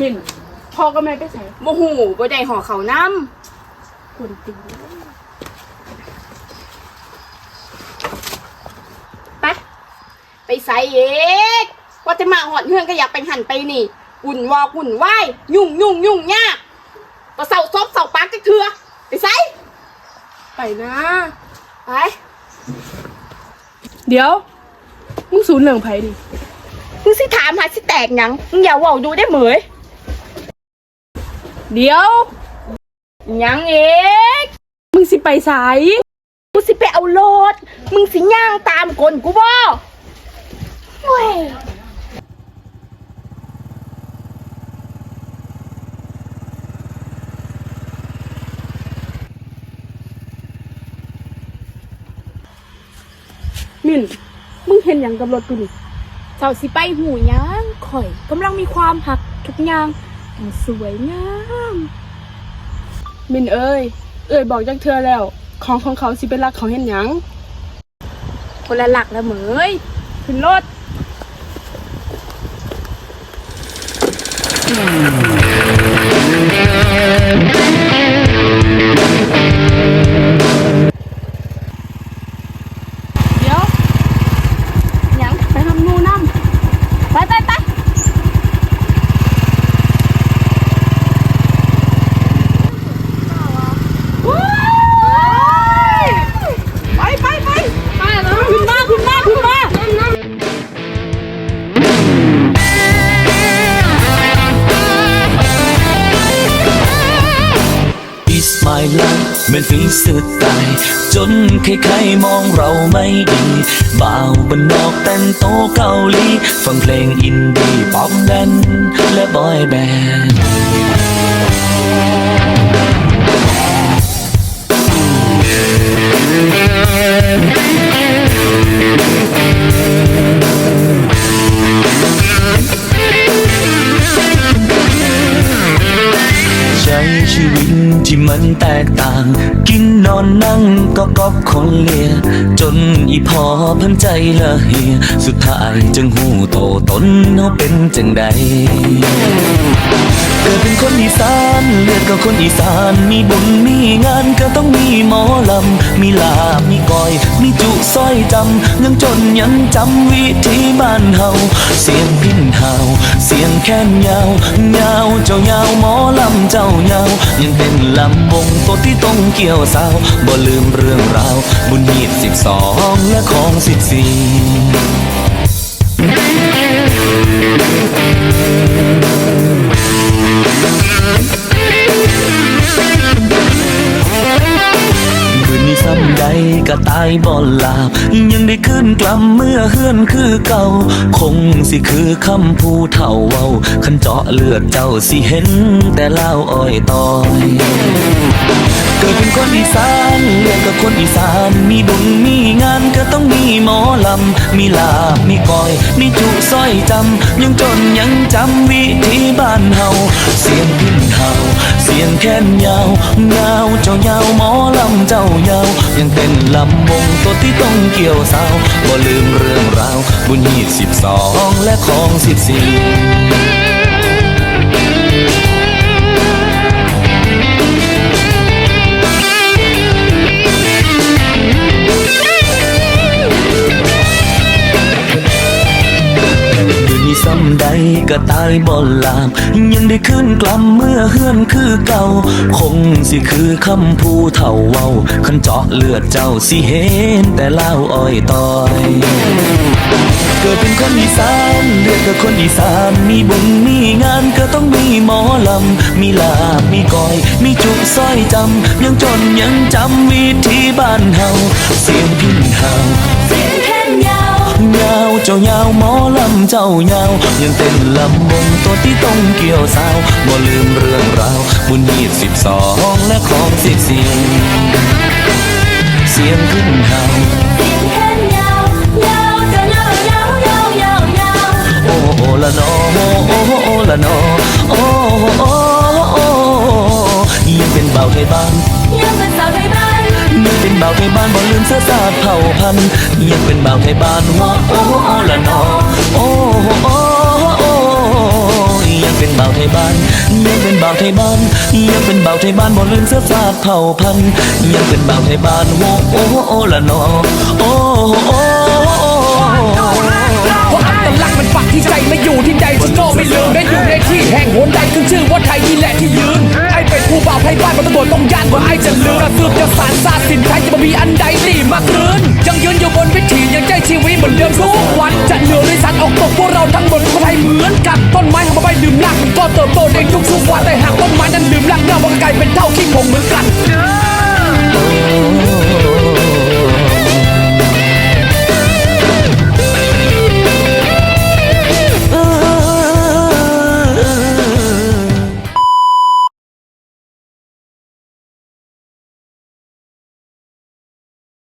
มินพ่อก็แม่ไปใส่โมหูบ่ได้ห่อเขาวน้คนตีำไปไปใส่เอกว่าจะมาหอดเฮือนก็อยากไปหันไปนี่อุ่นวอกอุ่นไหวายยุ่งยุ่งยุ่งยากก็เสาซบเสาปากจักเถื่อไปใส่ไปนะไป เดี๋ยว มึงสูนเหลืองไผดิ มึงสิถามหาสิแตกหยังมึงอย่าเว่าดูได้เหมยเดี๋ยวหยังเอกมึงสิไปสายกูสิไปเอาโลดมึงสิย่างตามกลกูบ่เว้ยมินมึงเห็นอย่างกับรถกูนี่ เจ้าสิไปหูหยังข่อยกำลังมีความหักทุกอย่างทั้งสวยงามมินเอ้ย เอ้ยบอกจังเธอแล้ว ของของเขาสิเป็นรักเขาเห็นหยังคนละหลักละเหมยขึ้นรถ Is my life เมือนฝีสุดตาย จนใครๆมองเราไม่ดีบ่าวบนนอกแต่งโตเกาหลี ฟังเพลงอินดี้ป๊อปแดนและบอยแบนด์ใมันแตกต่าง กินนอนนั่งก็กอบคนเลีย จนอีพอเพันใจละเหีย สุดท้ายจึงหูโตตนเฮาเป็นจังใดเกิดเป็นคนอีสานเลือดก็คนอีสาน มีบุญมีงานก็ต้องมีหมอลำ มีลาบมีก้อย มีจุสร้อยจำยังจนยังจำวิธีบ้านเฮาเสียงพิน เสียงแค้นยาว ยาวเจ้ายาวหมอลำเจ้ายาว ยังเป็นลำวงตัวที่ต้องเกี่ยวสาว บ่ลืมเรื่องราว บุญหีดสิบสองและของสิบสี่ ซ้ำใดก็ตายบ่หลาบ ยังได้ขึ้นกลับเมื่อเฮือนคือเก่า คงสิคือคำผู้เฒ่าเว้าคันเจาะเลือดเจ้าสิเห็น แต่เล่าอ้อยตอยเกิดเป็นคนอีสานเรียนกับคนอีสาน มีบุญมีงานก็ต้องมีหมอลำ มีลาบมีก้อย มีจุสร้อยจำ ยังจนยังจำวิธีบ้านเฮาเสียงพิน สียงแค้นยาวยาวเจ้ายาวหมอลำเจ้ายาว ยังเป็นลำวงตัวที่ต้องเกี่ยวสาวบ่ลืมเรื่องราว บุญยี่สิบสองและของสิบสี่ ก็ตายบ่หลาบยังได้ขึ้นกลับเมื่อเฮือนคือเก่า คงสิคือคำผู้เฒ่าเว้าคันเจาะเลือดเจ้าสิเห็นแต่เล่าอ้อยตอยเกิดเป็นคนอีสานเลือดกับคนอีสานมีบุญมีงานก็ต้องมีหมอลำ มีลาบมีก้อย มีจุสร้อยจำยังจนยังจำวิธีบ้านเฮาเสียงพินเฮา เจ้ายาวหมอลำเจ้ายาว ยังเต้นลำวงตัวที่ต้องเกี่ยวสาวบ่ลืมเรื่องราวบุญยีสิบสองและของสิบสี่เสียงขึ้นเฮาเสียงแค้นยาวยาวจะยาวยาวยาวยาวยาวโอ้โอละนอโอ้โอละนอโอ้โอ้โอยังเป็นเบาไทยบ้างเป็น บ่าวไทยบ้านบ่ลืมเสื้อสาดเผ่าพันยังเป็นบ่าวไทยบ้านว่าโอ้โละนอโอ้อ้โอ้ยังเป็นบ่าวไทยบ้านยังเป็นบ่าวไทยบ้านยังเป็นบ่าวไทยบ้านบ่ลืมเสื้อสาดเผ่าพันยังเป็นบ่าวไทยบ้านโอ้โอ้โอละนอโอ้โอ้เพราะอัตลักษณ์มันปักที่ใจไม่อยู่ที่ใดฉันก็ไม่ลืมได้อยู่ในที่แห่งหนใดขึ้นชื่อว่าไทยนี่แหละที่ยืน ไทยบ้านมันตำรวจต้องย่านว่าไอจะลืมระซึกจะสารซาสินไทยจะมามีอันใดดีมากรืนยังยืนอยู่บนวิถียังใจชีวิตเหมือนเดิมทุกวันจะเหนือด้วยสัตออกตกพวกเราทั้งหมดคนไทยเหมือนกับต้นไม้ทำมาใบดื่มหนักก็เติบโต